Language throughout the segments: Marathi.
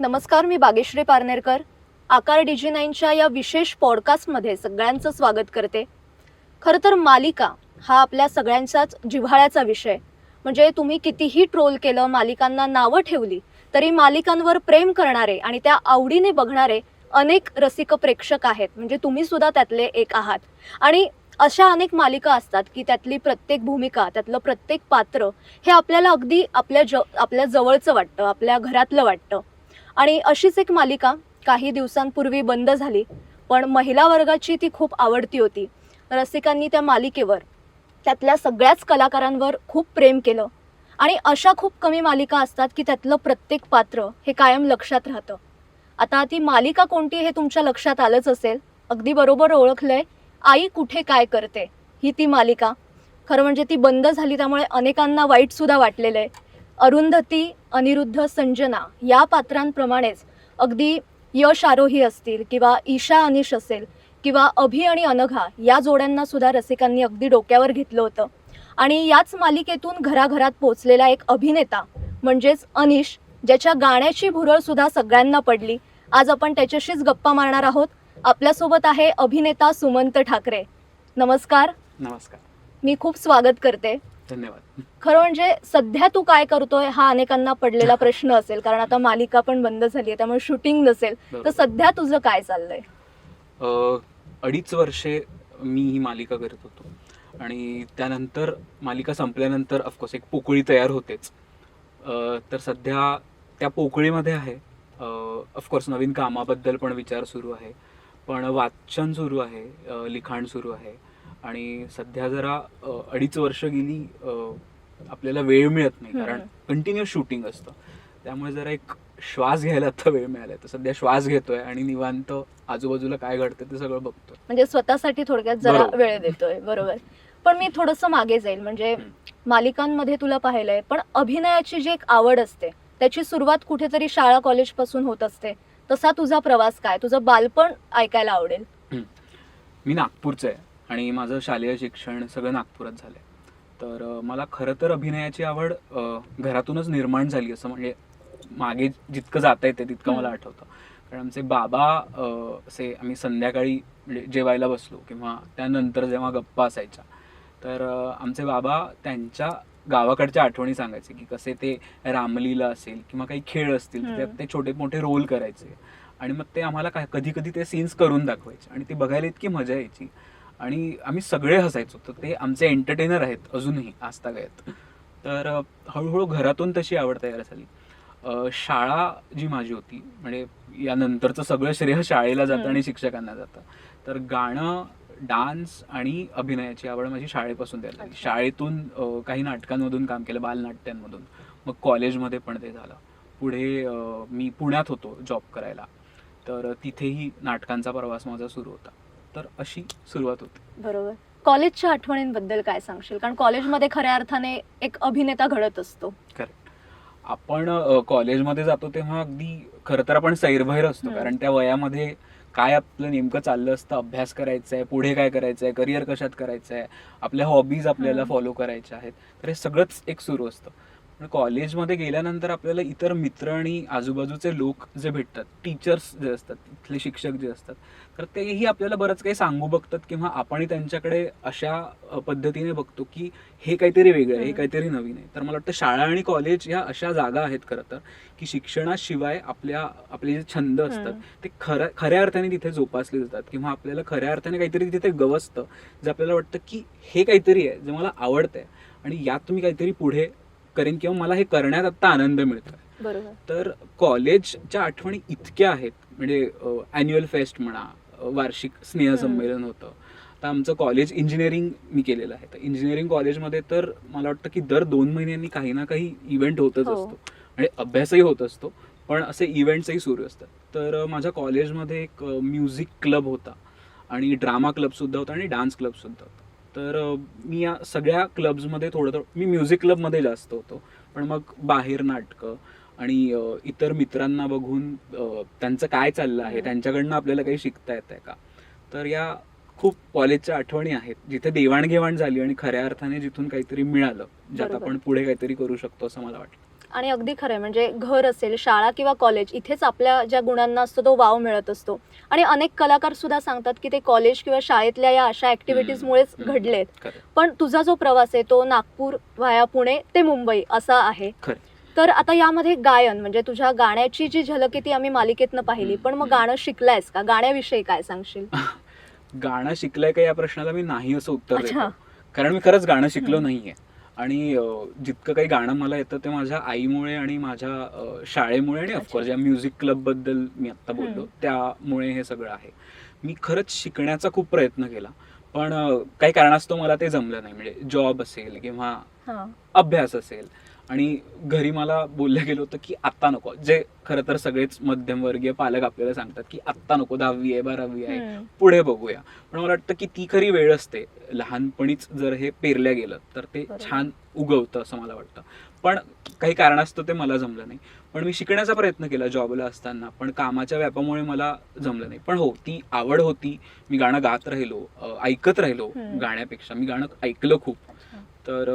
नमस्कार मी बागेश्री पारनेरकर. आकार डीजी नाईनच्या या विशेष पॉडकास्टमध्ये सगळ्यांचं स्वागत करते. खरं तर मालिका हा आपल्या सगळ्यांचाच जिव्हाळ्याचा विषय. म्हणजे तुम्ही कितीही ट्रोल केलं मालिकांना नावं ठेवली तरी मालिकांवर प्रेम करणारे आणि त्या आवडीने बघणारे अनेक रसिक प्रेक्षक आहेत. म्हणजे तुम्ही सुद्धा त्यातले एक आहात. आणि अशा अनेक मालिका असतात की त्यातली प्रत्येक भूमिका त्यातलं प्रत्येक पात्र हे आपल्याला अगदी आपल्या ज आपल्या जवळचं वाटतं आपल्या घरातलं वाटतं. आणि अशीच एक मालिका काही दिवसांपूर्वी बंद झाली पण महिला वर्गाची ती खूप आवडती होती. रसिकांनी त्या मालिकेवर त्यातल्या सगळ्याच कलाकारांवर खूप प्रेम केलं. आणि अशा खूप कमी मालिका असतात की त्यातलं प्रत्येक पात्र हे कायम लक्षात राहतं. आता ती मालिका कोणती हे तुमच्या लक्षात आलंच असेल. अगदी बरोबर ओळखलं आहे आई कुठे काय करते? ही ती मालिका. खरं म्हणजे ती बंद झाली त्यामुळे अनेकांना वाईटसुद्धा वाटलेलं आहे. अरुंधती अनिरुद्ध संजना या पात्रांप्रमाणेच अगदी यश आरोही असतील किंवा ईशा अनिश असेल किंवा अभि आणि अनघा या जोड्यांना सुद्धा रसिकांनी अगदी डोक्यावर घेतलं होतं. आणि याच मालिकेतून घराघरात पोचलेला एक अभिनेता म्हणजेच अनिश ज्याच्या गाण्याची भुरळ सुद्धा सगळ्यांना पडली. आज आपण त्याच्याशीच गप्पा मारणार आहोत. आपल्यासोबत आहे अभिनेता सुमंत ठाकरे. नमस्कार. नमस्कार. मी खूप स्वागत करते. धन्यवाद. खरं म्हणजे सध्या तू काय करतोय हा अनेकांना पडलेला प्रश्न असेल कारण आता मालिका पण बंद झाली आहे त्यामुळे शूटिंग नसेल. तर. सध्या तुझं काय चाललंय? अडीच वर्षे मी ही मालिका करत होतो. आणि त्यानंतर मालिका संपल्यानंतर ऑफकोर्स एक पोकळी तयार होतेच. तर सध्या त्या पोकळीमध्ये आहे. ऑफकोर्स नवीन कामाबद्दल पण विचार सुरू आहे. पण वाचन सुरू आहे लिखाण सुरू आहे. आणि सध्या जरा अडीच वर्ष गेली आपल्याला वेळ मिळत नाही कारण. कंटिन्युअस शूटिंग असतं. त्यामुळे जरा एक श्वास घ्यायला आता वेळ मिळालाय. तर सध्या श्वास घेतोय आणि निवांत आजूबाजूला काय घडतं ते सगळं बघतोय. म्हणजे स्वतःसाठी थोडक्यात जरा. वेळ देतोय बरोबर. पण मी थोडस मागे जाईल. म्हणजे मालिकांमध्ये तुला पाहिलंय पण अभिनयाची जी एक आवड असते त्याची सुरुवात कुठेतरी शाळा कॉलेजपासून होत असते. तसा तुझा प्रवास काय? तुझं बालपण ऐकायला आवडेल. मी नागपूरचं आहे आणि माझं शालेय शिक्षण सगळं नागपुरात झालंय. तर अं, मला खरं तर अभिनयाची आवड घरातूनच निर्माण झाली असं म्हणजे मागे जितकं जाता येते तितकं मला. आठवतं. कारण आमचे बाबा असे आम्ही संध्याकाळी म्हणजे जेवायला बसलो किंवा त्यानंतर जेव्हा गप्पा असायच्या. तर आमचे बाबा त्यांच्या गावाकडच्या आठवणी सांगायचे की कसे ते रामलीला असेल किंवा काही खेळ असतील. त्यात ते छोटे मोठे रोल करायचे. आणि मग ते आम्हाला काय कधी कधी ते सीन्स करून दाखवायचे आणि ती बघायला इतकी मजा यायची. आणि आम्ही सगळे हसायचो तर ते आमचे एंटरटेनर आहेत अजूनही आजतागायत तर हळूहळू घरातून तशी आवड तयार झाली. शाळा जी माझी होती म्हणजे यानंतरचं सगळं श्रेय शाळेला जातं. आणि शिक्षकांना जातं. तर गाणं डान्स आणि अभिनयाची आवड माझी शाळेपासून द्यायला लागली. शाळेतून काही नाटकांमधून काम केलं बालनाट्यांमधून. मग कॉलेजमध्ये पण ते झालं. पुढे मी पुण्यात होतो जॉब करायला. तर तिथेही नाटकांचा प्रवास माझा सुरू होता. तर अशी सुरुवात होती. बरोबर. कॉलेजच्या आठवणींबद्दल काय सांगशील? कारण कॉलेजमध्ये खऱ्या अर्थाने एक अभिनेता घडत असतो. करेक्ट आपण कॉलेजमध्ये जातो तेव्हा अगदी खरं तर आपण सैरभैर असतो. कारण त्या वयामध्ये काय आपलं नेमकं चाललं असतं अभ्यास करायचा आहे पुढे काय करायचं आहे करिअर कशात करायचं आहे आपल्या हॉबीज आपल्याला. फॉलो करायच्या आहेत तर हे सगळंच एक सुरू असतं पण कॉलेजमध्ये गेल्यानंतर आपल्याला इतर मित्र आणि आजूबाजूचे लोक जे भेटतात टीचर्स जे असतात तिथले शिक्षक जे असतात तर तेही आपल्याला बरंच काही सांगू बघतात किंवा आपणही त्यांच्याकडे अशा पद्धतीने बघतो की हे काहीतरी वेगळं आहे हे. काहीतरी नवीन आहे तर मला वाटतं शाळा आणि कॉलेज या अशा जागा आहेत खरं तर की शिक्षणाशिवाय आपल्या आपले जे छंद असतात. ते खऱ्या खऱ्या अर्थाने तिथे जोपासले जातात किंवा आपल्याला खऱ्या अर्थाने काहीतरी तिथे गवसतं जे आपल्याला वाटतं की हे काहीतरी आहे जे मला आवडतंय आणि यात मी काहीतरी पुढे करेन किंवा मला हे करण्यात आता आनंद मिळतोय. बरोबर. तर कॉलेजच्या आठवणी इतक्या आहेत म्हणजे अॅन्युअल फेस्ट म्हणा वार्षिक स्नेहसंमेलन होतं. तर आमचं कॉलेज इंजिनिअरिंग मी केलेलं आहे. तर इंजिनिअरिंग कॉलेजमध्ये तर मला वाटतं की दर दोन महिन्यांनी काही ना काही इव्हेंट होतच हो. असतो. म्हणजे अभ्यासही होत असतो पण असे इव्हेंट्सही सुरू असतात. तर माझ्या कॉलेजमध्ये एक म्युझिक क्लब होता आणि ड्रामा क्लबसुद्धा होता आणि डान्स क्लबसुद्धा होता. तर मी या सगळ्या क्लब्समध्ये थोडं थोडं मी म्युझिक क्लबमध्ये जास्त होतो पण मग बाहेर नाटकं आणि इतर मित्रांना बघून त्यांचं काय चाललं आहे. त्यांच्याकडनं आपल्याला काही शिकता येत आहे का तर या खूप कॉलेजच्या आठवणी आहेत जिथे देवाणघेवाण झाली आणि खऱ्या अर्थाने जिथून काहीतरी मिळालं ज्यात. आपण पुढे काहीतरी करू शकतो असं मला वाटतं आणि अगदी खरं आहे म्हणजे घर असेल शाळा किंवा कॉलेज इथेच आपल्या ज्या गुणांना असतो तो वाव मिळत असतो. आणि अनेक कलाकार सुद्धा सांगतात की ते कॉलेज किंवा शाळेतल्या या अशा ऍक्टिव्हिटीजमुळेच. घडलेत. पण तुझा जो प्रवास आहे तो नागपूर व्हाया पुणे ते मुंबई असा आहे. तर आता यामध्ये गायन म्हणजे तुझ्या गाण्याची जी झलक ती आम्ही मालिकेतनं पाहिली. पण मग गाणं शिकलायस का? गाण्याविषयी काय सांगशील? गाणं शिकलंय का या प्रश्नाला मी नाही असं उत्तर. देतो. कारण मी खरंच गाणं शिकलो. नाहीये. आणि जितकं काही गाणं मला येतं ते माझ्या आईमुळे आणि माझ्या शाळेमुळे आणि ऑफकोर्स या म्युझिक क्लबबद्दल मी आता बोललो. त्यामुळे हे सगळं आहे. मी खरंच शिकण्याचा खूप प्रयत्न केला. पण काही कारणास्तव मला ते जमलं नाही. म्हणजे जॉब असेल किंवा अभ्यास असेल. आणि घरी मला बोललं गेलं होतं की आत्ता नको. जे खरं तर सगळेच मध्यमवर्गीय पालक आपल्याला सांगतात की आत्ता नको दहावी आहे बारावी आहे. पुढे बघूया. पण मला वाटतं की ती खरी वेळ असते. लहानपणीच जर हे पेरल्या गेलं तर ते. छान उगवतं असं मला वाटतं. पण काही कारणास्तव ते मला जमलं नाही. पण मी शिकण्याचा प्रयत्न केला जॉबला असताना पण कामाच्या व्यापामुळे मला जमलं नाही. पण हो ती आवड होती. मी गाणं गात राहिलो ऐकत राहिलो. गाण्यापेक्षा. मी गाणं ऐकलं खूप. तर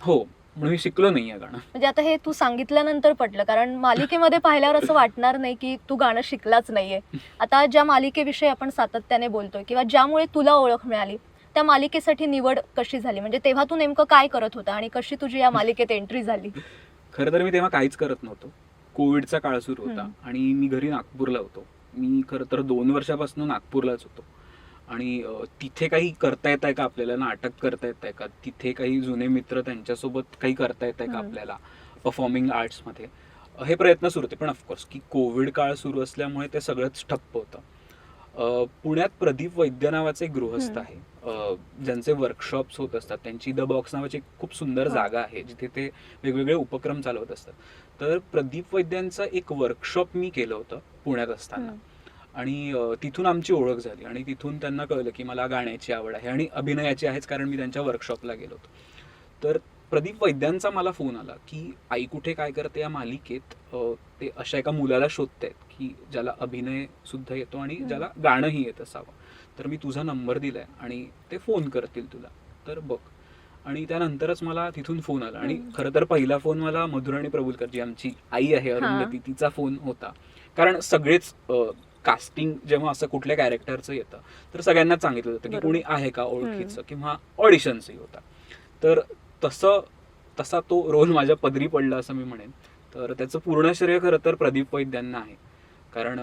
हो म्हणून मी शिकलो नाही गाणं. म्हणजे आता हे तू सांगितल्यानंतर पटलं कारण मालिकेमध्ये पाहिल्यावर असं वाटणार नाही की तू गाणं शिकलाच नाहीये. आता ज्या मालिकेविषयी आपण सातत्याने बोलतोय किंवा ज्यामुळे तुला ओळख मिळाली त्या मालिकेसाठी निवड कशी झाली? म्हणजे तेव्हा तू नेमकं काय करत होता आणि कशी तुझी या मालिकेत एंट्री झाली? खरं तर मी तेव्हा काहीच करत नव्हतो. कोविडचा काळ सुरू होता. आणि मी घरी नागपूरला होतो. मी खरं तर दोन वर्षापासून नागपूरलाच होतो. आणि तिथे काही करता येत आहे का आपल्याला नाटक करता येत आहे का तिथे काही जुने मित्र त्यांच्यासोबत काही करता येत आहे का. आपल्याला परफॉर्मिंग आर्ट्समध्ये हे प्रयत्न सुरू होते पण ऑफकोर्स की कोविड काळ सुरू असल्यामुळे ते सगळंच ठप्प होतं पुण्यात प्रदीप वैद्य नावाचे एक गृहस्थ. आहे ज्यांचे वर्कशॉप्स होत असतात त्यांची द बॉक्स नावाची एक खूप सुंदर. जागा आहे जिथे ते वेगवेगळे उपक्रम चालवत असतात तर प्रदीप वैद्यांचं एक वर्कशॉप मी केलं होतं पुण्यात असताना. आणि तिथून आमची ओळख झाली आणि तिथून त्यांना कळलं की मला गाण्याची आवड आहे आणि अभिनयाची आहेच कारण मी त्यांच्या वर्कशॉपला गेलो होतो. तर प्रदीप वैद्यांचा मला फोन आला की आई कुठे काय करते या मालिकेत? ते अशा एका मुलाला शोधतायत की ज्याला अभिनय सुद्धा येतो आणि. ज्याला गाणंही येत असावं. तर मी तुझा नंबर दिलाय आणि ते फोन करतील तुला. तर बघ. आणि त्यानंतरच मला तिथून फोन आला आणि. खरं तर पहिला फोन मला मधुराणी प्रभुलकर जी आमची आई आहे अरुंधती तिचा फोन होता. कारण सगळेच कास्टिंग जेव्हा असं कुठल्या कॅरेक्टरचं येतं तर सगळ्यांनाच सांगितलं जातं की. कोणी आहे का ओळखीचं किंवा ऑडिशन्सही होता तर तसं तसा तो रोल माझ्या पदरी पडला असं मी म्हणेन. तर त्याचं पूर्ण श्रेय खरं तर प्रदीप वैद्यांना आहे. कारण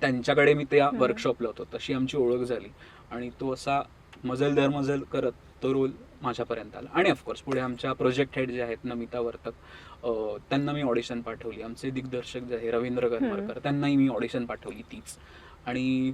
त्यांच्याकडे मी त्या. वर्कशॉपला होतो. तशी आमची ओळख झाली. आणि तो असा मजल दर मजल करत तो रोल माझ्यापर्यंत आला. आणि ऑफकोर्स पुढे आमच्या प्रोजेक्ट हेड जे आहेत नमिता वर्तक त्यांना मी ऑडिशन पाठवली. आमचे दिग्दर्शक जे आहे रवींद्र करमरकर त्यांनाही मी ऑडिशन पाठवली तीच. आणि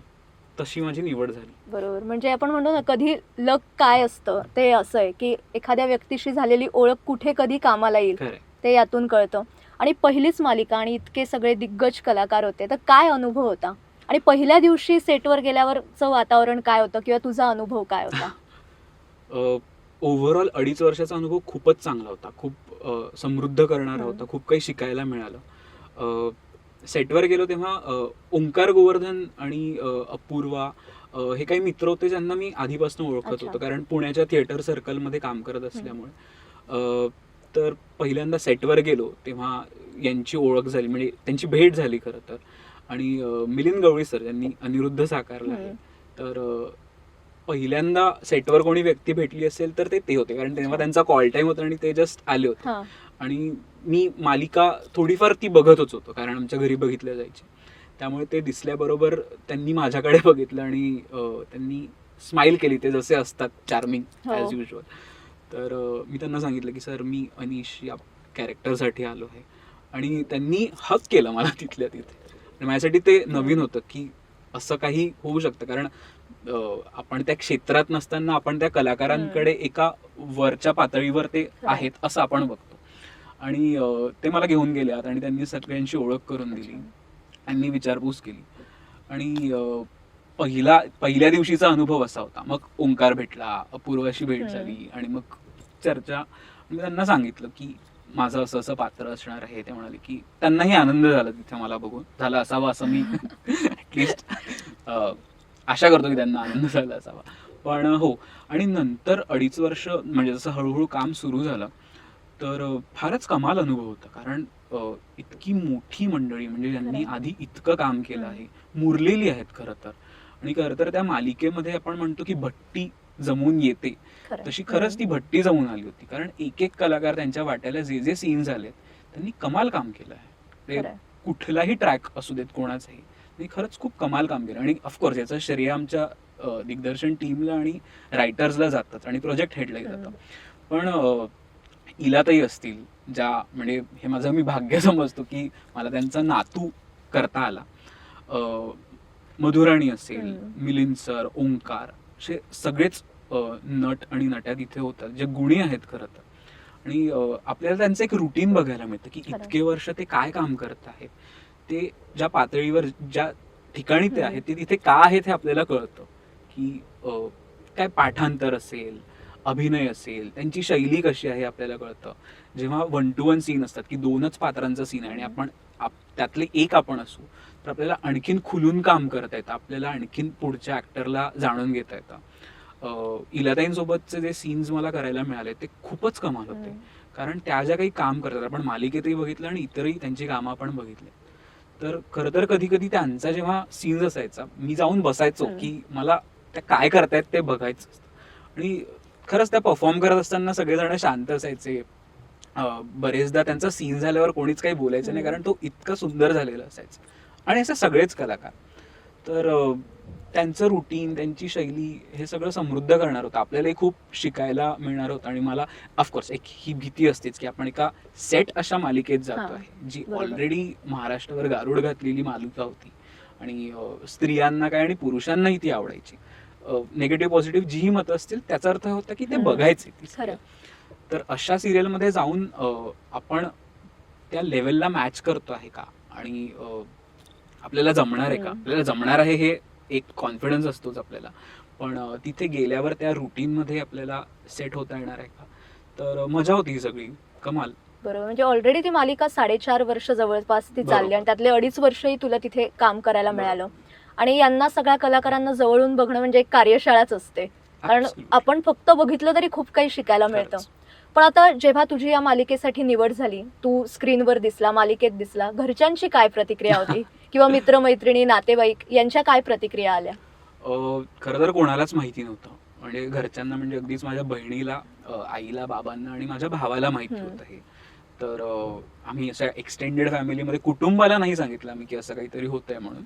तशी माझी निवड झाली. बरोबर. म्हणजे आपण म्हणतो ना कधी लक काय असतं ते असं आहे की एखाद्या व्यक्तीशी झालेली ओळख कुठे कधी कामाला येईल ते यातून कळतं. आणि पहिलीच मालिका आणि इतके सगळे दिग्गज कलाकार होते तर काय अनुभव होता? आणि पहिल्या दिवशी सेटवर गेल्यावरचं वातावरण काय होतं किंवा तुझा अनुभव काय होता? ओव्हरऑल अडीच वर्षाचा अनुभव खूपच चांगला होता. खूप समृद्ध करणारा. होता खूप काही शिकायला मिळालं. सेटवर गेलो तेव्हा ओंकार गोवर्धन आणि अपूर्वा हे काही मित्र होते ज्यांना मी आधीपासून ओळखत. होतो. कारण पुण्याच्या थिएटर सर्कलमध्ये काम करत असल्यामुळे. तर पहिल्यांदा सेटवर गेलो तेव्हा यांची ओळख झाली. म्हणजे त्यांची भेट झाली खरं तर. आणि मिलिंद गवळी सर यांनी अनिरुद्ध साकारलं आहे. तर पहिल्यांदा सेटवर कोणी व्यक्ती भेटली असेल तर ते ते होते. कारण तेव्हा. त्यांचा कॉल टाईम होता आणि ते जस्ट आले होते. हा. आणि मी मालिका थोडीफार ती बघतच होतो कारण आमच्या घरी बघितल्या जायची. त्यामुळे ते दिसल्याबरोबर त्यांनी माझ्याकडे बघितलं आणि त्यांनी स्माईल केली. ते जसे असतात चार्मिंग. ॲज युजल तर मी त्यांना सांगितलं की सर मी अनिश या कॅरेक्टरसाठी आलो आहे. आणि त्यांनी हक केलं मला तिथल्या तिथे. माझ्यासाठी ते नवीन होतं की असं काही होऊ शकतं. कारण आपण त्या क्षेत्रात नसताना आपण त्या कलाकारांकडे एका वरच्या पातळीवर ते आहेत असं आपण बघतो. आणि ते मला घेऊन गेले आत आणि त्यांनी सगळ्यांची ओळख करून दिली. त्यांनी विचारपूस केली. आणि पहिला पहिल्या दिवशीचा अनुभव असा होता. मग ओंकार भेटला अपूर्वाशी भेट. झाली आणि मग चर्चा मी त्यांना सांगितलं की माझं असं असं पात्र असणार आहे. ते म्हणाले की त्यांनाही आनंद झाला तिथे मला बघून. झाला असावा असं मी ऍटलिस्ट आशा करतो की त्यांना आनंद झाला असावा. पण हो. आणि नंतर अडीच वर्ष म्हणजे जसं हळूहळू काम सुरू झालं तर फारच कमाल अनुभव होता. कारण इतकी मोठी मंडळी म्हणजे ज्यांनी. आधी इतकं काम केलं आहे मुरलेली आहेत खरं तर. आणि खरं तर त्या मालिकेमध्ये आपण म्हणतो की भट्टी जमून येते. तशी खरंच ती भट्टी जमून आली होती. कारण एक एक कलाकार त्यांच्या वाट्याला जे जे सीन झालेत त्यांनी कमाल काम केलं आहे. ते. कुठलाही ट्रॅक असू देत कोणाचाही त्यांनी खरंच खूप कमाल काम केलं आणि ऑफकोर्स याचं श्रेय आमच्या दिग्दर्शन टीमला आणि रायटर्सला जातच आणि प्रोजेक्ट हम्म. जातं पण इलाताई असतील ज्या म्हणजे हे माझं मी भाग्य समजतो की मला त्यांचा नातू करता आला मधुराणी असेल. मिलिंद सर ओंकार असे सगळेच नट आणि नट्या तिथे होतात जे गुणी आहेत खरं तर आणि आपल्याला त्यांचं एक रुटीन बघायला मिळतं की. इतके वर्ष ते काय काम करत आहेत ते ज्या पातळीवर ज्या ठिकाणी ते. आहेत ते तिथे का आहेत हे आपल्याला कळतं. की काय पाठांतर असेल अभिनय असेल त्यांची शैली कशी आहे आपल्याला कळतं. जेव्हा वन टू वन सीन असतात की दोनच पात्रांचा सीन आहे आणि आपण आप- त्यातले एक आपण असू तर आपल्याला आणखीन खुलून काम करता येतं. आपल्याला आणखीन पुढच्या ऍक्टरला जाणून घेता येतं. इलाताईंसोबतचे जे सीन्स मला करायला मिळाले ते खूपच कमाल होते. कारण त्या ज्या काही काम करतात आपण मालिकेतही बघितलं आणि इतरही त्यांची कामं आपण बघितली. तर खरं तर कधी कधी त्यांचा जेव्हा सीन्स असायचा मी जाऊन बसायचो. की मला त्या काय करतायत ते बघायचं आणि खरंच त्या परफॉर्म करत असताना सगळेजण शांत असायचे बरेचदा त्यांचा सीन झाल्यावर कोणीच काही बोलायचं नाही. कारण तो इतका सुंदर झालेला असायचा आणि असे सगळेच कलाकार तर त्यांचं रुटीन त्यांची शैली हे सगळं समृद्ध करणार होतं आपल्यालाही खूप शिकायला मिळणार होतं आणि मला ऑफकोर्स एक ही भीती असतेच की आपण एका सेट अशा मालिकेत जातो आहे जी. ऑलरेडी महाराष्ट्रावर गारुड घातलेली मालिका होती आणि स्त्रियांना काय आणि पुरुषांनाही ती आवडायची नेगेटिव्ह पॉझिटिव्ह जीही मतं असतील त्याचा अर्थ होता की ते. बघायचे. तर अशा सिरियलमध्ये जाऊन आपण त्या लेवलला मॅच करतो आहे का आणि आपल्याला जमणार आहे का. आपल्याला जमणार आहे हे एक कॉन्फिडन्स असतोच आपल्याला. पण तिथे गेल्यावर त्या रुटीनमध्ये आपल्याला सेट होता येणार आहे का? तर मजा होती ही सगळी. कमाल. बरोबर. म्हणजे ऑलरेडी ती मालिका साडेचार वर्ष जवळपास ती चालली. आणि त्यातले अडीच वर्षही तुला तिथे काम करायला मिळालं. आणि यांना सगळ्या कलाकारांना जवळून बघणं म्हणजे एक कार्यशाळाच असते. कारण. आपण फक्त बघितलं तरी खूप काही शिकायला मिळतं. पण आता जेव्हा तुझी या मालिकेसाठी निवड झाली तू स्क्रीनवर दिसला मालिकेत दिसला घरच्यांची काय प्रतिक्रिया होती? किंवा मित्रमैत्रिणी नातेवाईक यांच्या काय प्रतिक्रिया आल्या? खरं तर कोणालाच माहिती नव्हतं. म्हणजे घरच्यांना म्हणजे अगदीच माझ्या बहिणीला आईला बाबांना आणि माझ्या भावाला माहिती. होतं हे. तर आम्ही अशा एक्सटेंडेड फॅमिलीमध्ये कुटुंबाला नाही सांगितलं आम्ही की असं काहीतरी होतंय म्हणून.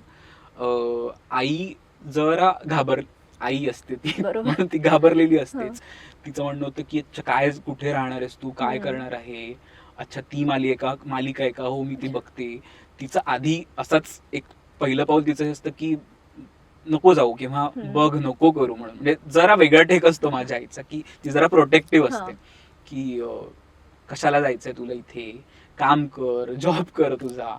अं, आई जरा घाबर आई असते ती. बरोबर. म्हणून ती घाबरलेली असतेच. तिचं म्हणणं होतं की अच्छा काय कुठे राहणार आहेस तू? काय. करणार आहे? अच्छा ती मालिका मालिका आहे का? हो मी ती बघते. तिचं आधी असाच एक पहिलं पाऊल तिचं हे असतं की नको जाऊ किंवा. बघ नको करू म्हणून म्हणजे जरा वेगळा टेक असतो माझ्या आईचा की ती जरा प्रोटेक्टिव्ह हा. असते की कशाला जायचंय तुला इथे काम कर जॉब कर तुझा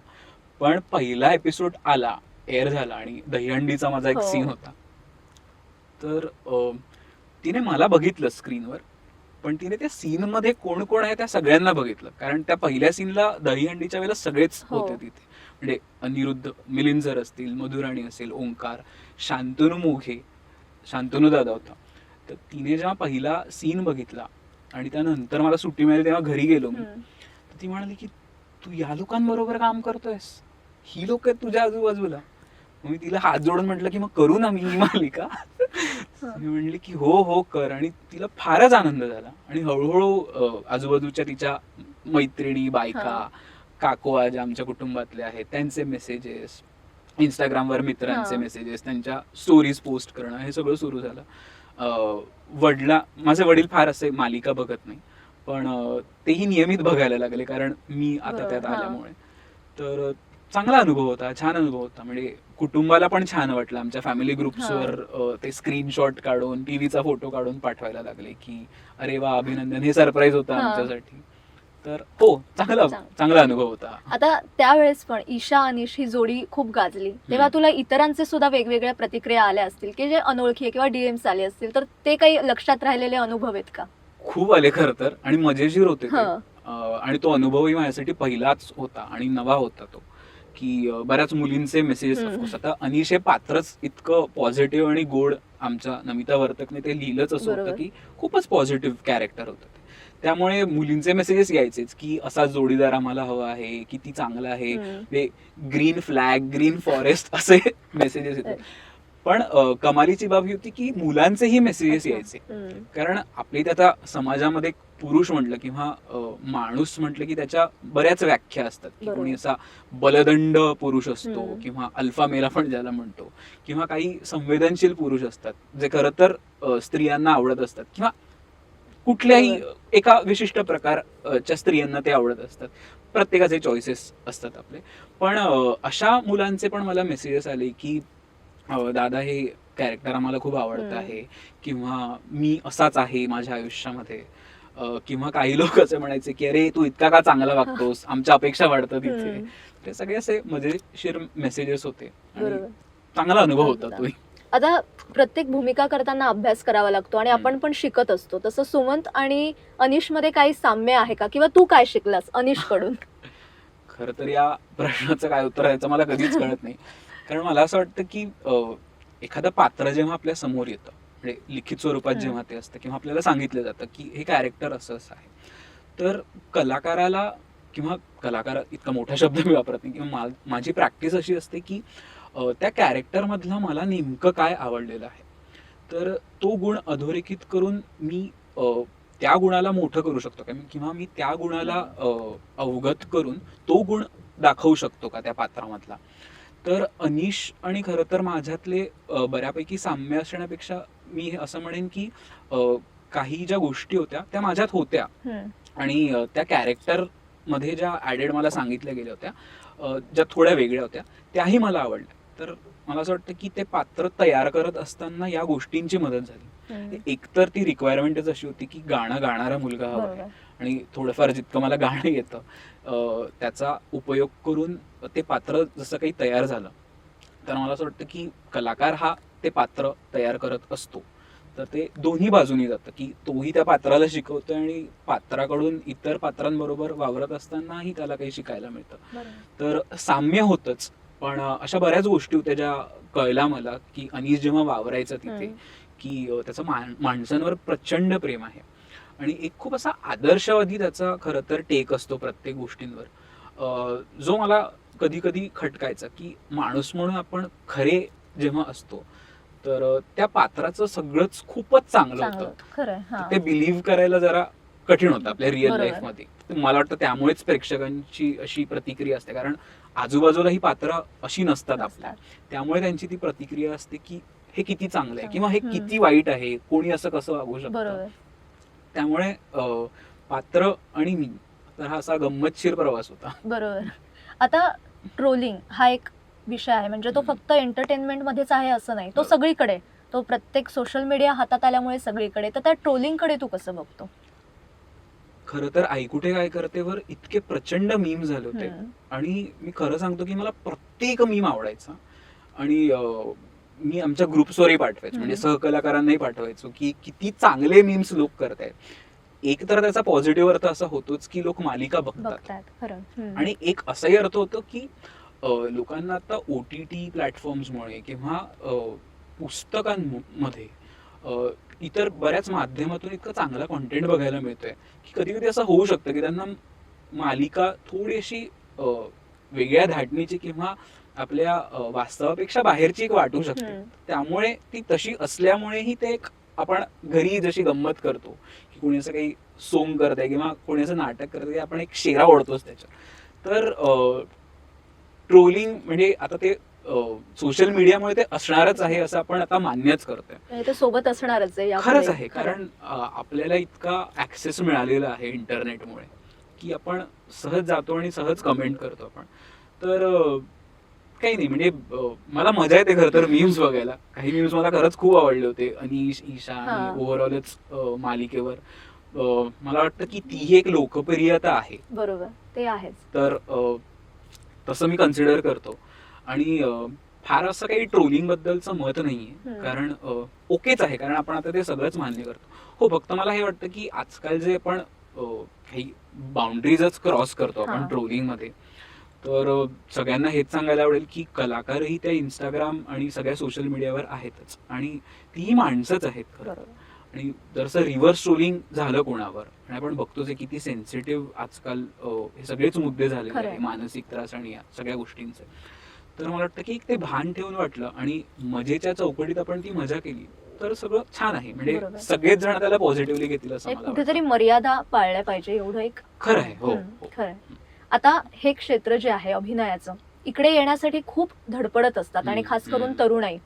पण पहिला एपिसोड आला एअर झाला आणि दहीहंडीचा माझा एक हो. सीन होता तर तिने मला बघितलं स्क्रीनवर पण तिने त्या सीन मध्ये कोण कोण आहे त्या सगळ्यांना बघितलं. कारण त्या पहिल्या सीनला दहीहंडीच्या वेळेला सगळेच हो. होते तिथे. म्हणजे अनिरुद्ध मिलिंदर असतील मधुराणी असेल ओंकार शांतनू मोघे शांतनू दादा होता. तर तिने जेव्हा पहिला सीन बघितला आणि त्यानंतर मला सुट्टी मिळाली तेव्हा घरी गेलो मी. तर ती म्हणाली की तू या लोकांबरोबर काम करतोयस. ही लोक आहेत तुझ्या आजूबाजूला. मग मी तिला हात जोडून म्हटलं की मग करू ना मी ही मालिका. मी म्हणली की हो हो कर. आणि तिला फारच आनंद झाला. आणि हळूहळू आजूबाजूच्या तिच्या मैत्रिणी बायका. काकोआ ज्या आमच्या कुटुंबातले आहेत. त्यांचे मेसेजेस इंस्टाग्रामवर मित्रांचे. मेसेजेस त्यांच्या स्टोरीज पोस्ट करणं हे सगळं सुरू झालं. वडला माझे वडील फार असे मालिका बघत नाही. पण तेही नियमित बघायला लागले कारण मी आता त्यात. आल्यामुळे. तर चांगला अनुभव होता छान अनुभव होता. म्हणजे कुटुंबाला पण छान वाटलं. आमच्या फॅमिली ग्रुप्सवर ते स्क्रीनशॉट काढून टीव्हीचा फोटो काढून पाठवायला लागले की अरे वा अभिनंदन हे सरप्राईज होतं. आमच्यासाठी. तर हो चांगला चांग- चांगला अनुभव होता. आता त्यावेळेस पण ईशा अनिश ही जोडी खूप गाजली. तेव्हा तुला इतरांचे सुद्धा वेगवेगळ्या प्रतिक्रिया आल्या असतील की जे अनोळखी किंवा डीएम्स आले असतील तर ते काही लक्षात राहिलेले अनुभव आहेत का? खूप आले खर तर आणि मजेशीर होते आणि तो अनुभवही माझ्यासाठी पहिलाच होता आणि नवा होता तो. की बऱ्याच मुलींचे मेसेजेस. ऑफकोर्स आता अनिश हे पात्रच इतकं पॉझिटिव्ह आणि गोड आमच्या नमिता वर्तकने ते लिहिलंच असं होतं. की खूपच पॉझिटिव्ह कॅरेक्टर होतं ते त्यामुळे मुलींचे मेसेजेस यायचेच की असा जोडीदार आम्हाला हवा आहे किती चांगला आहे. ग्रीन फ्लॅग ग्रीन फॉरेस्ट असे मेसेजेस येतात पण कमालीची बाब ही होती की मुलांचेही मेसेजेस यायचे. कारण आपली आता समाजामध्ये पुरुष म्हटलं किंवा माणूस म्हटलं की त्याच्या बऱ्याच व्याख्या असतात की. कोणी असा बलदंड पुरुष असतो. किंवा अल्फा मेल आपण ज्याला म्हणतो किंवा काही संवेदनशील पुरुष असतात जे खरं तर स्त्रियांना आवडत असतात किंवा कुठल्याही. एका विशिष्ट प्रकारच्या स्त्रियांना ते आवडत असतात प्रत्येकाचे चॉईसेस असतात आपले पण अशा मुलांचे पण मला मेसेजेस आले की दादा हे कॅरेक्टर आम्हाला खूप आवडतं. आहे किंवा मी असाच आहे माझ्या आयुष्यामध्ये किंवा काही लोक असे म्हणायचे की अरे तू इतका का चांगला वागतोस? आमच्या अपेक्षा वाढतात इथे. हम्म. ते सगळे असे मजेशीर मेसेजेस होते. चांगला अनुभव होता. तोही. आता प्रत्येक भूमिका करताना अभ्यास करावा लागतो आणि आपण. पण शिकत असतो. तसं सुमंत आणि अनिशमध्ये काही साम्य आहे का? किंवा तू काय शिकलास अनिशकडून खरं तर या प्रश्नाचं काय उत्तर याचं मला कधीच कळत नाही. कारण मला असं वाटतं की एखादं पात्र जेव्हा आपल्यासमोर येतं म्हणजे लिखित स्वरूपात. जेव्हा ते असतं किंवा आपल्याला सांगितलं जातं की हे कॅरेक्टर असं असं आहे. तर कलाकाराला किंवा कलाकार इतका मोठा शब्द मी वापरत नाही किंवा मा- माझी प्रॅक्टिस अशी असते की त्या कॅरेक्टरमधला मला नेमकं काय आवडलेलं आहे. तर तो गुण अधोरेखित करून मी त्या गुणाला मोठं करू शकतो का? किंवा मी त्या गुणाला अवगत करून तो गुण दाखवू शकतो का त्या पात्रामधला? तर अनिश आणि खरं तर माझ्यातले बऱ्यापैकी साम्य असण्यापेक्षा मी असं म्हणेन की काही ज्या गोष्टी होत्या त्या माझ्यात होत्या. आणि त्या कॅरेक्टरमध्ये ज्या ऍडेड मला सांगितल्या गेल्या होत्या ज्या थोड्या वेगळ्या होत्या त्याही मला आवडल्या. तर मला असं वाटतं की ते पात्र तयार करत असताना या गोष्टींची मदत झाली. एकतर ती रिक्वायरमेंटच अशी होती की गाणं गाणारा मुलगा हवा आहे. आणि थोडंफार जितकं मला गाणं येतं त्याचा उपयोग करून ते पात्र जसं काही तयार झालं. तर मला असं वाटतं की कलाकार हा ते पात्र तयार करत असतो तर ते दोन्ही बाजूनी जातं की तोही त्या पात्राला शिकवतोय आणि पात्राकडून इतर पात्रांबरोबर वावरत असतानाही त्याला काही शिकायला मिळतं. तर साम्य होतच पण अशा बऱ्याच गोष्टी होत्या ज्या कळल्या मला की अनिश जेव्हा वावरायचं तिथे. की त्याचं माणसांवर प्रचंड प्रेम आहे आणि एक खूप असा आदर्शवादी त्याचा खरं तर टेक असतो प्रत्येक गोष्टींवर जो मला कधी कधी खटकायचा की माणूस म्हणून आपण खरे जेव्हा असतो तर त्या पात्राचं सगळंच खूपच चांगलं होतं. ते बिलीव्ह करायला जरा कठीण होतं आपल्या रिअल. लाईफमध्ये. मला वाटतं त्यामुळेच प्रेक्षकांची अशी प्रतिक्रिया असते. कारण आजूबाजूला ही पात्र अशी नसतात आपल्या. त्यामुळे त्यांची ती प्रतिक्रिया असते की हे किती चांगलं आहे. किंवा हे. किती वाईट आहे कोणी असं कसं वागू शकतं? त्यामुळे पात्र आणि मी तर हा असा गंमतशीर प्रवास होता. बरोबर. आता ट्रोलिंग हा एक विषय आहे. म्हणजे तो. फक्त एंटरटेनमेंट मध्येच आहे असं नाही. तो. सगळीकडे तो प्रत्येक सोशल मीडिया हातात आल्यामुळे सगळीकडे तर त्या ट्रोलिंगकडे तू कसं बघतो? खरं तर आई कुठे काय करतेवर इतके प्रचंड मीम झाले होते. आणि मी खरं सांगतो की मला प्रत्येक मीम आवडायचा. आणि मी आमच्या ग्रुप्सवरही पाठवायचो. म्हणजे. सहकलाकारांनाही पाठवायचो की किती चांगले मीम्स लोक करतायत एक तर त्याचा पॉझिटिव्ह अर्थ असा होतोच की लोक मालिका बघतात. आणि एक असाही अर्थ होतो की लोकांना आता ओ टी टी प्लॅटफॉर्म्समुळे किंवा पुस्तकांमध्ये इतर बऱ्याच माध्यमातून इतकं चांगला कॉन्टेंट बघायला मिळतोय की कधी कधी असं होऊ शकतं की त्यांना मालिका थोडीशी वेगळ्या धाटणीची किंवा आपल्या वास्तवापेक्षा बाहेरची एक वाटू शकते. त्यामुळे ती तशी असल्यामुळेही ते एक आपण घरी जशी गंमत करतो की कोणी असं काही सोंग करतंय किंवा कोणी असं नाटक करतंय आपण एक शेरा ओढतोच त्याच्यात तर ट्रोलिंग म्हणजे आता ते सोशल मीडियामुळे ते असणारच आहे असं आपण आता मान्यच करतोय ते सोबत असणारच आहे. खरंच आहे. कारण आपल्याला इतका ऍक्सेस मिळालेला आहे इंटरनेटमुळे की आपण सहज जातो आणि सहज कमेंट करतो आपण तर काही नाही म्हणजे मला मजा येते खरं तर मीम्स बघायला काही मीम्स मला खरंच खूप आवडले होते अनिश ईशा. आणि ओव्हरऑलच मालिकेवर मला वाटतं की तीही एक लोकप्रियता आहे बरोबर ते आहेच तर तसं मी कन्सिडर करतो. आणि फार असं काही ट्रोलिंग बद्दलचं मत नाहीये. कारण ओकेच आहे. कारण आपण आता ते सगळंच मान्य करतो. हो फक्त मला हे वाटतं की आजकाल जे आपण काही बाउंड्रीजच क्रॉस करतो. आपण ट्रोलिंगमध्ये तर सगळ्यांना हेच सांगायला आवडेल की कलाकारही त्या इंस्टाग्राम आणि सगळ्या सोशल मीडियावर आहेतच. आणि तीही माणसंच आहेत खरं. आणि जरसं रिव्हर्स ट्रोलिंग झालं कोणावर? आणि आपण बघतोच आहे किती सेन्सिटिव्ह आजकाल हे सगळेच मुद्दे झाले मानसिक त्रास आणि या सगळ्या गोष्टींचे. तर मला वाटतं की एक ते भान ठेवून वाटलं आणि मजेच्या चौकटीत आपण ती मजा केली तर सगळं छान आहे. म्हणजे. सगळेच जण त्याला पॉझिटिव्हली घेतील असं कुठेतरी. मर्यादा पाळल्या पाहिजे एवढं एक खरं आहे हो हो. खरंय. आता हे क्षेत्र जे आहे अभिनयाचं इकडे येण्यासाठी खूप धडपडत असतात. आणि खास करून. तरुणाई.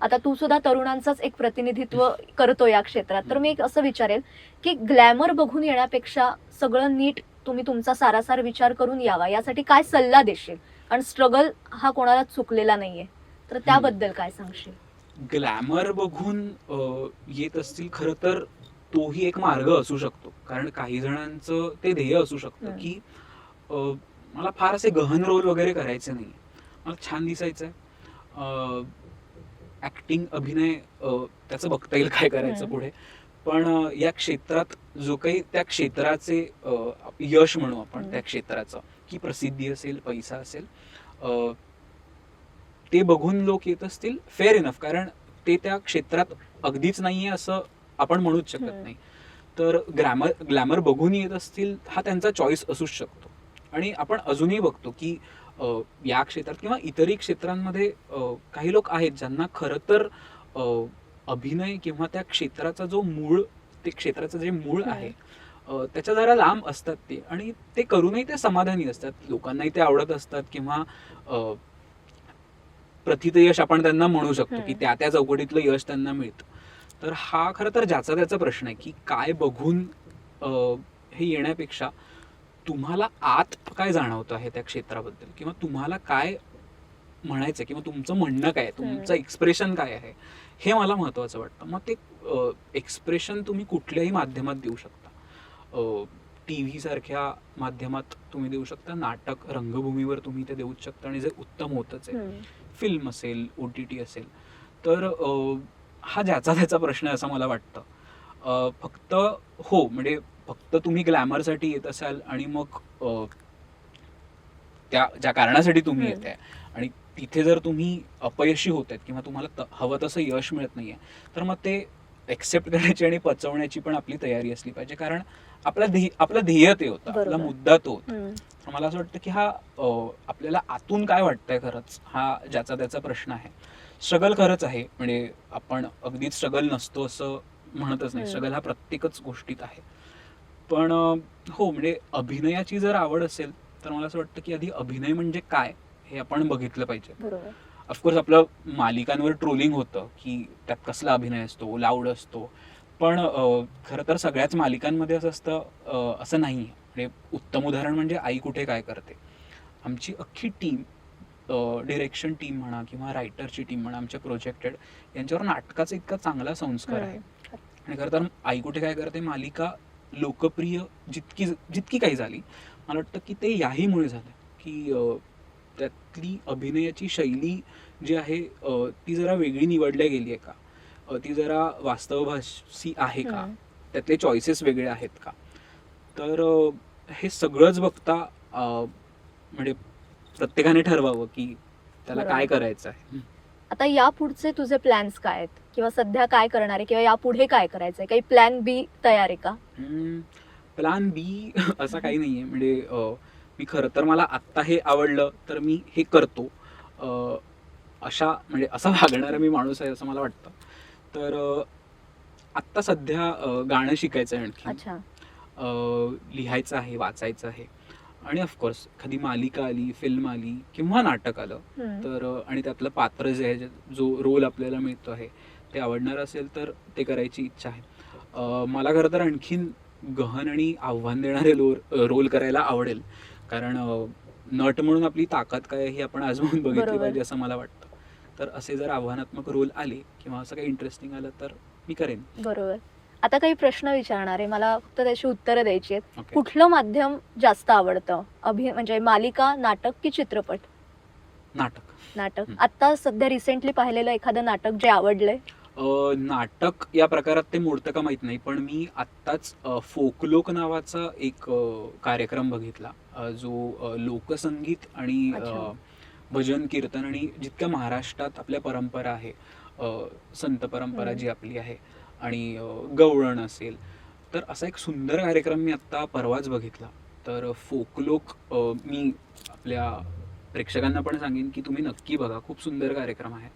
आता तू सुद्धा तरुणांचंच एक प्रतिनिधित्व करतो या क्षेत्रात. तर मी एक असं विचारेल की ग्लॅमर बघून येण्यापेक्षा सगळं नीट तुम्ही तुमचा सारासार विचार करून यावा. यासाठी काय सल्ला देशील? आणि स्ट्रगल हा कोणाला चुकलेला नाहीये. तर त्याबद्दल काय सांगशील? ग्लॅमर बघून येत असतील खरं तर तोही एक मार्ग असू शकतो. कारण काही जणांचं ते ध्येय असू शकतं. की मला फार असे गहन रोल वगैरे करायचे नाही मला छान दिसायचंय. ऍक्टिंग अभिनय त्याचं बघता येईल काय करायचं. पुढे पण या क्षेत्रात जो काही त्या क्षेत्राचे यश म्हणू आपण. त्या क्षेत्राचं की प्रसिद्धी असेल पैसा असेल ते बघून लोक येत असतील फेअर इनफ कारण ते त्या क्षेत्रात अगदीच नाहीये असं आपण म्हणूच शकत. नाही तर ग्लॅमर ग्लॅमर बघून येत असतील हा त्यांचा चॉईस असूच शकतो आणि आपण अजूनही बघतो की या क्षेत्रात किंवा इतरही क्षेत्रांमध्ये काही लोक आहेत ज्यांना खरं तर अभिनय किंवा त्या क्षेत्राचा जो मूळ ते क्षेत्राचं जे मूळ. आहे त्याच्या जरा लांब असतात ते आणि ते करूनही ते समाधानी असतात लोकांनाही ते आवडत असतात किंवा प्रथित यश आपण त्यांना म्हणू शकतो की. त्या त्या चौकटीतलं यश त्यांना मिळतं तर हा खरं तर ज्याचा त्याचा प्रश्न आहे की काय बघून हे येण्यापेक्षा तुम्हाला आत काय जाणवतं आहे त्या क्षेत्राबद्दल? किंवा तुम्हाला काय म्हणायचं किंवा तुमचं म्हणणं काय आहे, तुमचं. एक्सप्रेशन काय आहे? हे मला महत्वाचं वाटतं. मग ते एक्सप्रेशन तुम्ही कुठल्याही माध्यमात देऊ शकता. टी व्ही सारख्या माध्यमात तुम्ही देऊ शकता. नाटक रंगभूमीवर तुम्ही ते देऊच शकता. आणि जे उत्तम होतच आहे. फिल्म असेल ओ टी टी असेल. तर हा ज्याचा त्याचा प्रश्न आहे असं मला वाटतं. फक्त हो म्हणजे फक्त तुम्ही ग्लॅमरसाठी येत असाल आणि मग त्या ज्या कारणासाठी तुम्ही. येत आहे आणि तिथे जर तुम्ही अपयशी होत आहेत किंवा तुम्हाला हवं तसं यश मिळत नाहीये तर मग ते एक्सेप्ट करण्याची आणि पचवण्याची पण आपली तयारी असली पाहिजे. कारण आपला ध्येय आपलं ध्येय ते होतं आपला. मुद्दा तो होता. मला असं वाटतं की हा आपल्याला आतून काय वाटतंय खरंच हा ज्याचा त्याचा प्रश्न आहे. स्ट्रगल खरंच आहे. म्हणजे आपण अगदीच स्ट्रगल नसतो असं म्हणतच नाही. स्ट्रगल हा प्रत्येकच गोष्टीत आहे. पण हो म्हणजे अभिनयाची जर आवड असेल तर मला असं वाटतं की आधी अभिनय म्हणजे काय हे आपण बघितलं पाहिजे. ऑफकोर्स आपलं मालिकांवर ट्रोलिंग होतं की त्यात कसला अभिनय असतो लाऊड असतो. पण खरं तर सगळ्याच मालिकांमध्ये असं असतं असं नाही म्हणजे उत्तम उदाहरण म्हणजे आई कुठे काय करते. आमची अख्खी टीम डिरेक्शन टीम म्हणा किंवा रायटरची टीम म्हणा आमच्या प्रोजेक्टेड यांच्यावर नाटकाचा इतका चांगला संस्कार आहे. आणि खरं तर आई कुठे काय करते मालिका लोकप्रिय जितकी जितकी काही झाली मला वाटतं की ते याहीमुळे झालं. की त्यातली अभिनयाची शैली जी आहे ती जरा वेगळी निवडल्या गेली आहे का? ती जरा वास्तवभाषी आहे का. त्यातले चॉईसेस वेगळे आहेत का? तर हे सगळंच बघता म्हणजे प्रत्येकाने ठरवावं की त्याला. काय करायचं आहे. आता या पुढचे तुझे प्लॅन्स काय आहेत? किंवा सध्या काय करणार आहे? किंवा या पुढे काय करायचंय? काही प्लॅन बी तयार आहे का? प्लान बी असा काही नाहीये. म्हणजे अ, मी खरं तर मला आत्ता हे आवडलं तर मी हे करतो. अ, अशा म्हणजे असा वागणारा मी माणूस आहे असं मला वाटतं. तर अ, आत्ता सध्या अ, गाणं शिकायचं आहे आणखी अच्छा. अ, लिहायचं आहे वाचायचं आहे. आणि ऑफकोर्स एखादी मालिका आली फिल्म आली किंवा नाटक आलं. तर आणि त्यातलं पात्र जे आहे जे- रोल आपल्याला मिळतो आहे ते आवडणार असेल तर ते करायची इच्छा आहे. मला खरं तर आणखीन गहन आणि आव्हान देणारे रोल रोल करायला आवडेल. कारण नट म्हणून आपली ताकद काय हे आपण आजमावून बघितली. पाहिजे असं मला वाटतं. तर असे जर आव्हानात्मक रोल आले किंवा असं काही इंटरेस्टिंग आलं तर मी करेन. बरोबर. आता काही प्रश्न विचारणार आहे. मला फक्त त्याची उत्तरं द्यायची आहेत. ओके. कुठलं माध्यम जास्त आवडतं? अभि म्हणजे मालिका नाटक की चित्रपट? नाटक. नाटक. हम्म. आता सध्या रिसेंटली पाहिलेलं एखादं नाटक जे आवडलंय? अ, नाटक या प्रकारात ते मोडतं का माहीत नाही पण मी आत्ताच फोकलोक नावाचा एक अ, कार्यक्रम बघितला. अ, जो अ, लोकसंगीत आणि अ, अच्छा. भजन कीर्तन आणि जितक्या महाराष्ट्रात आपल्या परंपरा आहे अ, संत परंपरा हम्म. जी आपली आहे आणि गवळण असेल. तर असा एक सुंदर कार्यक्रम मी आत्ता परवाच बघितला. तर फोकलोक मी आपल्या प्रेक्षकांना पण सांगेन की तुम्ही नक्की बघा. खूप सुंदर कार्यक्रम आहे.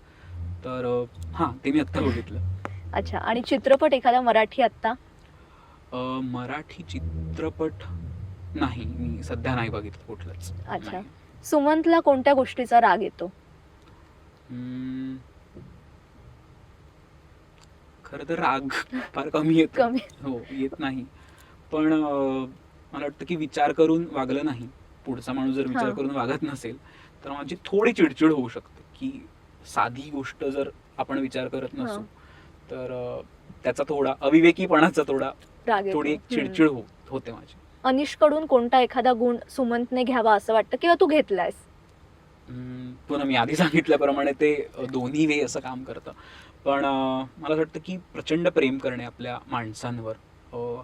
तर हां ते मी आत्ता बघितलं. अच्छा आणि चित्रपट एखादा मराठी आत्ता? मराठी चित्रपट नाही. मी सध्या नाही बघितलं कुठलंच. अच्छा. सुमंतला कोणत्या गोष्टीचा राग येतो. खरं तर राग फार कमी येतो. कमी. हो येत नाही. पण अ, मला वाटतं की विचार करून वागलं नाही. पुढचा माणूस जर विचार हां. करून वागत नसेल तर माझी थोडी चिडचिड होऊ शकते. की साधी गोष्ट जर आपण विचार करत नसू. तर अ, त्याचा थोडा अविवेकीपणाचा थोडा राग येतो. थोडी एक हम्म. चिडचिड हो होते माझी. अनिशकडून कोणता एखादा गुण सुमंतने घ्यावा असं वाटतं किंवा तू घेतलायस? हम्म, पुन्हा मी आधी सांगितल्याप्रमाणे ते अ, दोन्ही वे असं काम करतं. पण मला असं वाटतं की प्रचंड प्रेम करणे आपल्या माणसांवर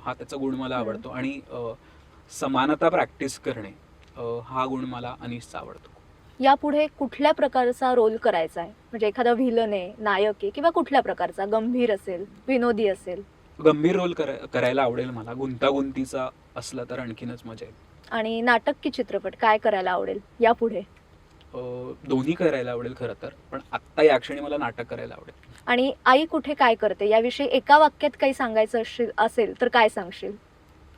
हा त्याचा गुण मला. आवडतो आणि समानता प्रॅक्टिस करणे हा गुण मला अनिशचा आवडतो. यापुढे कुठल्या प्रकारचा रोल करायचा आहे? म्हणजे एखादा व्हिलन आहे नायक आहे किंवा कुठल्या प्रकारचा? गंभीर असेल विनोदी असेल? गंभीर रोल करायला आवडेल मला. गुंतागुंतीचा असला तर आणखीनच मजा येईल. आणि नाटक की चित्रपट काय करायला आवडेल यापुढे? दोन्ही करायला आवडेल खरं तर पण आत्ता या क्षणी मला नाटक करायला आवडेल. आणि आई कुठे काय करते? याविषयी एका वाक्यात काही सांगायचं असेल असेल तर काय सांगशील?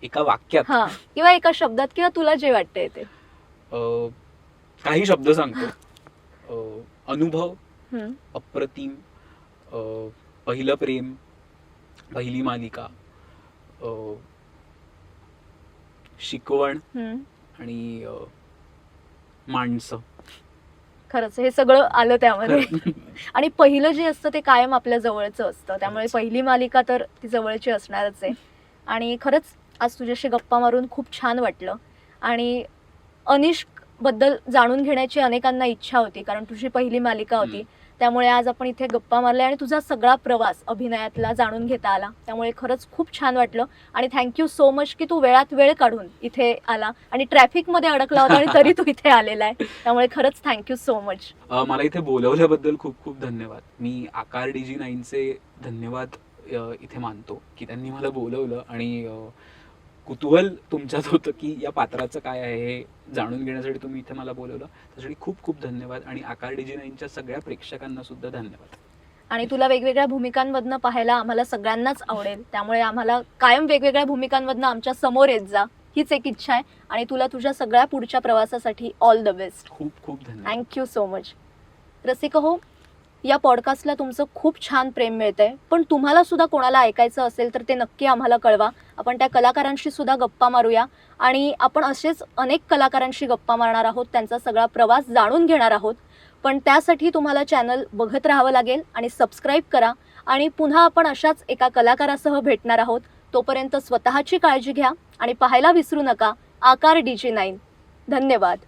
एका वाक्यात? हा किंवा एका शब्दात किंवा तुला जे वाटतंय ते. अ, काही शब्द सांगतो. अ, अनुभव हम्म. अप्रतिम अ, पहिलं प्रेम पहिली मालिका अ, शिकवण हम्म. आणि अ, माणसं. खरंच हे सगळं आलं त्यामध्ये. आणि पहिलं जे असतं ते कायम आपल्या जवळचं असतं त्यामुळे. पहिली मालिका तर ती जवळची असणारच आहे आणि खरंच आज तुझ्याशी गप्पा मारून खूप छान वाटलं आणि अनिशबद्दल जाणून घेण्याची अनेकांना इच्छा होती कारण तुझी पहिली मालिका होती. त्यामुळे आज आपण इथे गप्पा मारल्या आणि तुझा सगळा प्रवास अभिनयातला जाणून घेता आला. त्यामुळे खरंच खूप छान वाटलं. आणि थँक्यू सो मच की तू वेळात वेळ काढून इथे आला. आणि ट्रॅफिकमध्ये अडकला होता आणि तरी तू इथे आलेला आहे. त्यामुळे खरंच थँक्यू सो मच मला इथे बोलवल्याबद्दल खूप खूप धन्यवाद. मी आकार डी जी नाईनचे धन्यवाद इथे मानतो की त्यांनी मला बोलवलं आणि कुतूहल तुमच्यात होतं की या पात्राचं काय आहे हे जाणून घेण्यासाठी तुम्ही इथे मला बोलवलं. त्यासाठी खूप खूप धन्यवाद आणि आकार डी जी नाईनच्या सगळ्या प्रेक्षकांना सुद्धा धन्यवाद. आणि तुला वेगवेगळ्या भूमिकांमधनं पाहायला आम्हाला सगळ्यांनाच आवडेल. त्यामुळे आम्हाला कायम वेगवेगळ्या भूमिकांमधनं आमच्यासमोर येत जा. हीच एक इच्छा आहे. आणि तुला तुझ्या सगळ्या पुढच्या प्रवासासाठी ऑल द बेस्ट खूप खूप धन्यवाद. थँक्यू सो मच रसिक हो या पॉडकास्टला तुमचं खूप छान प्रेम मिळतंय. पण तुम्हाला सुद्धा कोणाला ऐकायचं असेल तर ते नक्की आम्हाला कळवा. आपण त्या कलाकारांशी सुद्धा गप्पा मारूया. आणि आपण असेच अनेक कलाकारांशी गप्पा मारणार आहोत त्यांचा सगळा प्रवास जाणून घेणार आहोत. पण त्यासाठी तुम्हाला चॅनल बघत राहावं लागेल आणि सबस्क्राईब करा. आणि पुन्हा आपण अशाच एका कलाकारासह भेटणार आहोत. तोपर्यंत स्वतःची काळजी घ्या आणि पाहायला विसरू नका. आकार डी जी नाईन. धन्यवाद.